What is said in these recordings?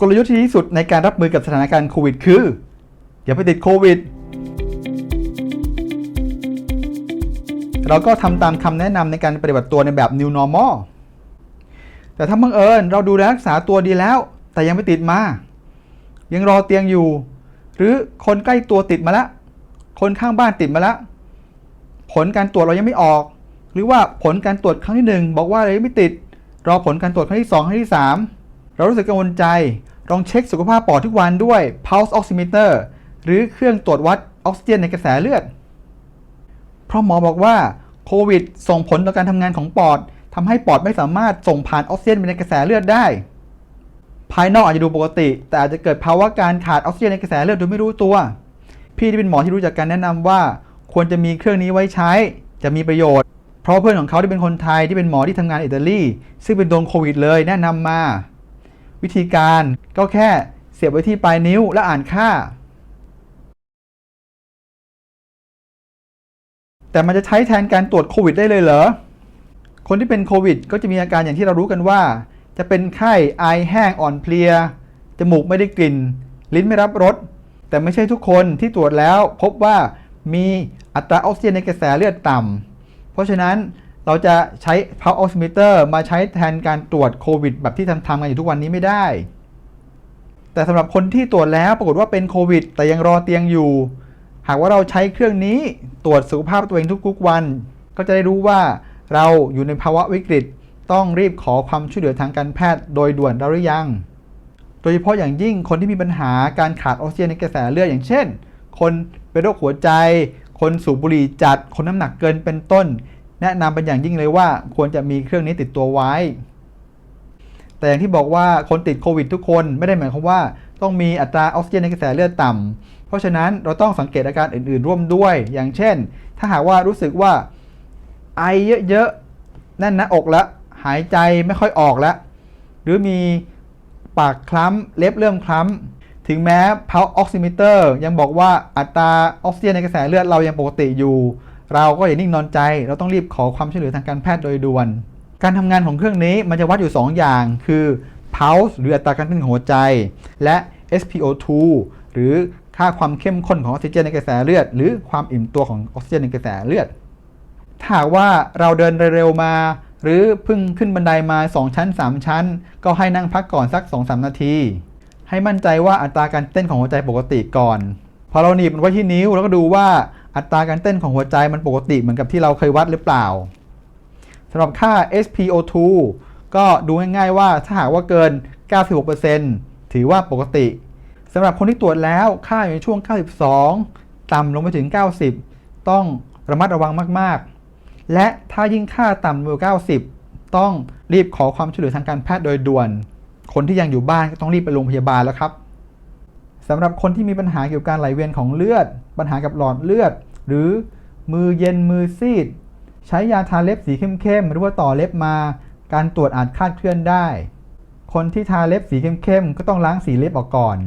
กลยุทธ์ที่ดีที่สุดในการรับมือกับสถานการณ์โควิด คือ อย่าไปติดโควิด เราก็ทำตามคำแนะนำในการปฏิบัติตัวในแบบ New Normal แต่ถ้าบังเอิญเราดูแลรักษาตัวดีแล้ว แต่ยังไม่ติดมา ยังรอเตียงอยู่ หรือคนใกล้ตัวติดมาแล้วคนข้างบ้านติดมาแล้วผลการตรวจเรายังไม่ออก หรือว่าผลการตรวจครั้งที่หนึ่งบอกว่าเรายังไม่ติด รอผลการตรวจครั้งที่สองครั้งที่สาม เรารู้สึกกังวลใจ ลองเช็คสุขภาพปอดทุกวันด้วย pulse oximeter หรือเครื่องตรวจวัดออกซิเจนในกระแสเลือด เพราะหมอบอกว่าโควิดส่งผลต่อการทำงานของปอดทำให้ปอดไม่สามารถส่งผ่านออกซิเจนไปในกระแสเลือดได้ ภายนอกอาจจะดูปกติ แต่อาจจะเกิดภาวะการขาดออกซิเจนในกระแสเลือดโดยไม่รู้ตัว พี่ที่เป็นหมอที่รู้จักการแนะนำว่า ควรจะมีเครื่องนี้ไว้ใช้ จะมีประโยชน์ เพราะเพื่อนของเขาที่เป็นคนไทยที่เป็นหมอที่ทำงานอิตาลีซึ่งเป็นโดนโควิดเลยแนะนำมา วิธีการก็แค่เสียบไว้ที่ปลายนิ้วและอ่านค่า แต่มันจะใช้แทนการตรวจโควิดได้เลยเหรอ คนที่เป็นโควิด ก็จะมีอาการอย่างที่เรารู้กันว่า จะเป็นไข้ไอแห้งอ่อนเพลีย จมูกไม่ได้กลิ่น ลิ้นไม่รับรส แต่ไม่ใช่ทุกคนที่ตรวจแล้ว พบว่ามีอัตราออกซิเจนในกระแสเลือดต่ำ เพราะฉะนั้น เราจะใช้ pulse oximeter มาใช้แทนการตรวจโควิด แบบที่ทำทำกันอยู่ทุกวันนี้ไม่ได้ แต่สำหรับคนที่ตรวจแล้วปรากฏว่าเป็นโควิด แต่ยังรอเตียงอยู่ หากว่าเราใช้เครื่องนี้ตรวจสุขภาพตัวเองทุกๆวัน ก็จะได้รู้ว่าเราอยู่ในภาวะวิกฤต ต้องรีบขอความช่วยเหลือทางการแพทย์โดยด่วนแล้วหรือยัง โดยเฉพาะอย่างยิ่งคนที่มีปัญหาการขาดออกซิเจนในกระแสเลือดอย่างเช่น คนเป็นโรคหัวใจ คนสูบบุหรี่จัด คนน้ำหนักเกินเป็นต้น แนะนำเป็นอย่างยิ่งเลยว่าควรจะมีเครื่องนี้ติดตัวไว้ แต่อย่างที่บอกว่าคนติดโควิดทุกคนไม่ได้หมายความว่า ต้องมีอัตราออกซิเจนในกระแสเลือดต่ำเพราะฉะนั้นเราต้องสังเกตอาการอื่น ๆ ร่วมด้วย อย่างเช่น ถ้าหากว่ารู้สึกว่าไอเยอะๆแน่นหน้าอกแล้วหายใจไม่ค่อยออกแล้ว หรือมีปากคล้ำเล็บเริ่มคล้ำถึงแม้ pulse oximeter ยังบอกว่าอัตราออกซิเจนในกระแสเลือดเรายังปกติอยู่ เราก็อย่านิ่งนอนใจ เราต้องรีบขอความช่วยเหลือทางการแพทย์โดยด่วน การทำงานของเครื่องนี้มันจะวัดอยู่ 2 อย่าง คือ pulse หรืออัตราการเต้นของหัวใจ และ SpO2 หรือค่าความเข้มข้นของออกซิเจนในกระแสเลือด หรือความอิ่มตัวของออกซิเจนในกระแสเลือด ถ้าหากว่าเราเดินเร็วๆมา หรือเพิ่งขึ้นบันไดมา 2 ชั้น 3 ชั้น ก็ให้นั่งพักก่อนสัก 2-3 นาที ให้มั่นใจว่าอัตราการเต้นของหัวใจปกติก่อน พอเราหนีบมันไว้ที่นิ้วแล้วก็ดูว่า อัตราการเต้นของหัวใจมันปกติเหมือนกับที่เราเคยวัดหรือเปล่าสำหรับค่า SpO2 ก็ดูง่ายๆว่าถ้าหากว่าเกิน 96%ถือว่าปกติสำหรับคนที่ตรวจแล้วค่าอยู่ในช่วง 92 ต่ำลงไปถึง 90 ต้องระมัดระวังมากๆ และถ้ายิ่งค่าต่ำกว่า90 ต้องรีบขอความช่วยเหลือทางการแพทย์โดยด่วน คนที่ยังอยู่บ้านก็ต้องรีบไปโรงพยาบาลแล้วครับสำหรับคนที่มีปัญหาเกี่ยวกับการไหลเวียนของเลือด ปัญหากับหลอดเลือด หรือมือเย็นมือซีด ใช้ยาทาเล็บสีเข้มๆหรือว่าต่อเล็บมา การตรวจอาจคาดเคลื่อนได้ คนที่ทาเล็บสีเข้มๆก็ต้องล้างสีเล็บออกก่อน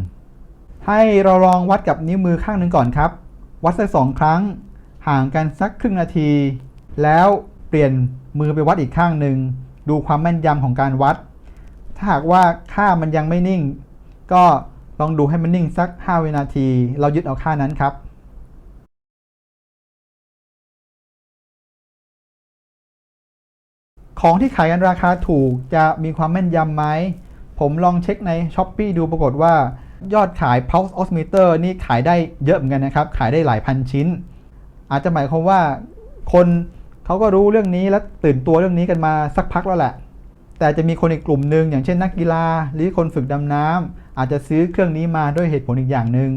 ให้เราลองวัดกับนิ้วมือข้างหนึ่งก่อนครับ วัดสักสองครั้ง ห่างกันสักครึ่งนาที แล้วเปลี่ยนมือไปวัดอีกข้างหนึ่งดูความแม่นยำของการวัด ถ้าหากว่าค่ามันยังไม่นิ่ง ก็ลองดูให้มันนิ่งสัก 5 วินาที เรายึดเอาค่านั้นครับ ของที่ขายกันราคาถูกจะมีความแม่นยำไหม ผมลองเช็คใน s h อ p e e ดูปรากฏว่ายอดขาย Pulse Oximeter นี่ขายได้เยอะเหมือนกันนะครับ ขายได้หลายพันชิ้น อาจจะหมายความว่าคนเขาก็รู้เรื่องนี้และตื่นตัวเรื่องนี้กันมาสักพักแล้วแหละ แต่จะมีคนอีกกลุ่มหนึ่งอย่างเช่นนักกีฬา หรือคนฝึกดำน้ำอาจจะซื้อเครื่องนี้มาด้วยเหตุผลอีกอย่างหนึ่ง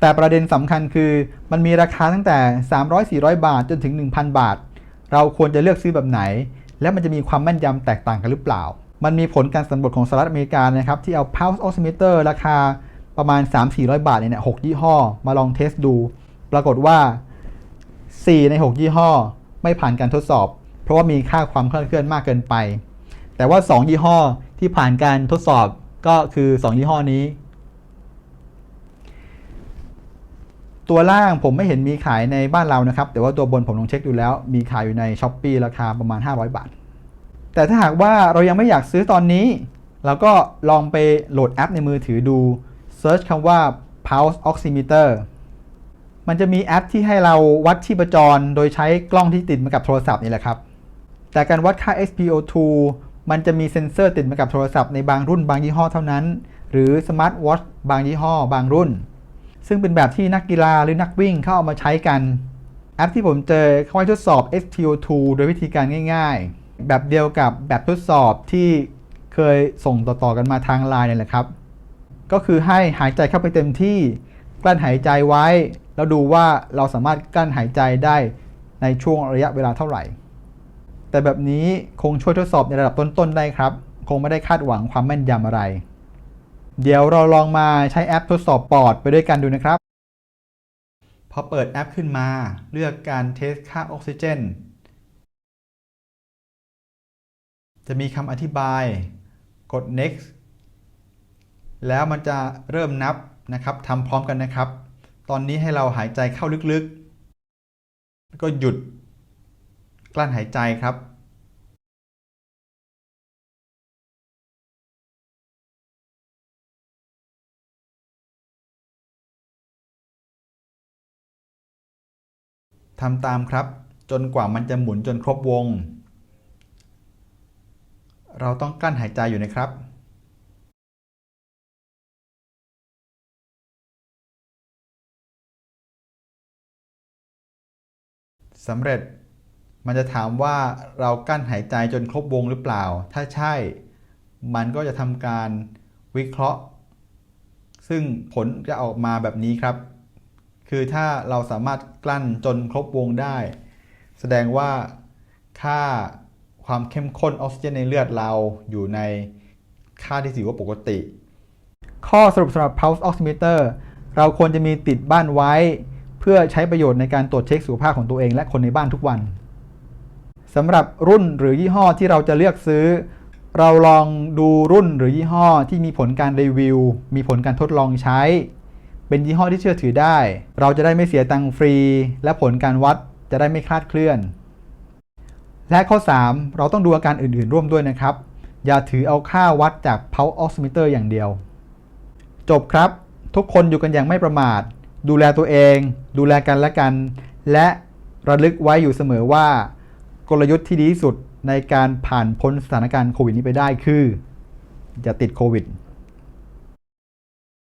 แต่ประเด็นสำคัญคือมันมีราคาตั้งแต่ 300-400 บาทจนถึง 1,000 บาท เราควรจะเลือกซื้อแบบไหน และมันจะมีความแม่นยำแตกต่างกันหรือเปล่า มันมีผลการสำรวจของสหรัฐอเมริกานะครับที่เอา Pulse Oximeter ราคาประมาณ 3-400 บาทเนี่ยหกยี่ห้อมาลองเทสดู ปรากฏว่า 4 ใน 6 ยี่ห้อ ไม่ผ่านการทดสอบ เพราะว่ามีค่าความเคลาดเคลื่อนมากเกินไป แต่ว่า 2 ยี่ห้อที่ผ่านการทดสอบก็คือ 2 ยี่ห้อนี้ ตัวล่างผมไม่เห็นมีขายในบ้านเรานะครับ แต่ว่าตัวบนผมลองเช็คดูแล้ว มีขายอยู่ใน s h อ p e e ราคาประมาณ 500 บาท แต่ถ้าหากว่าเรายังไม่อยากซื้อตอนนี้แล้วก็ลองไปโหลดแอปในมือถือดู Search คำว่า Pulse Oximeter มันจะมีแอปที่ให้เราวัดชีพจร โดยใช้กล้องที่ติดมากับโทรศัพท์นี่แหละครับ แต่การวัดค่า SpO2 มันจะมีเซ็นเซอร์ติดมากับโทรศัพท์ในบางรุ่นบางยี่ห้อเท่านั้น หรือสมาร์ทวอทบางยี่ห้อบางรุ่น ซึ่งเป็นแบบที่นักกีฬาหรือนักวิ่งเข้าเอามาใช้กัน แอปที่ผมเจอเขาให้ทดสอบ SpO2 โดยวิธีการง่าย ๆ แบบเดียวกับแบบทดสอบที่เคยส่งต่อๆกันมาทางไลน์นี่แหละครับ ก็คือให้หายใจเข้าไปเต็มที่กลั้นหายใจไว้ แล้วดูว่าเราสามารถกลั้นหายใจได้ในช่วงระยะเวลาเท่าไหร่ แต่แบบนี้คงช่วยทดสอบในระดับต้นๆได้ครับ คงไม่ได้คาดหวังความแม่นยำอะไร เดี๋ยวเราลองมาใช้แอปทดสอบปอดไปด้วยกันดูนะครับ พอเปิดแอปขึ้นมาเลือกการเทสค่าออกซิเจน จะมีคำอธิบาย กด next แล้วมันจะเริ่มนับนะครับทำพร้อมกันนะครับ ตอนนี้ให้เราหายใจเข้าลึกๆแล้วก็หยุดกลั้นหายใจครับ ทำตามครับ จนกว่ามันจะหมุนจนครบวง เราต้องกลั้นหายใจอยู่นะครับสำเร็จ มันจะถามว่าเรากั้นหายใจจนครบวงหรือเปล่า ถ้าใช่ มันก็จะทำการวิเคราะห์ ซึ่งผลจะออกมาแบบนี้ครับ คือถ้าเราสามารถกลั้นจนครบวงได้ แสดงว่าค่าความเข้มข้นออกซิเจนในเลือดเราอยู่ในค่าที่ถือว่าปกติ ข้อสรุปสำหรับ pulse oximeter เราควรจะมีติดบ้านไว้ เพื่อใช้ประโยชน์ในการตรวจเช็คสุขภาพของตัวเองและคนในบ้านทุกวันสำหรับรุ่นหรือยี่ห้อที่เราจะเลือกซื้อ เราลองดูรุ่นหรือยี่ห้อที่มีผลการรีวิว มีผลการทดลองใช้ เป็นยี่ห้อที่เชื่อถือได้ เราจะได้ไม่เสียตังค์ฟรี และผลการวัดจะได้ไม่คลาดเคลื่อน และข้อ 3 เราต้องดูอาการอื่น ๆ ร่วมด้วยนะครับ อย่าถือเอาค่าวัดจาก pulse oximeter อย่างเดียว จบครับ ทุกคนอยู่กันอย่างไม่ประมาท ดูแลตัวเอง ดูแลกันและกัน และระลึกไว้อยู่เสมอว่า กลยุทธ์ที่ดีที่สุดในการผ่านพ้นสถานการณ์โควิดนี้ไปได้คืออย่าติดโควิด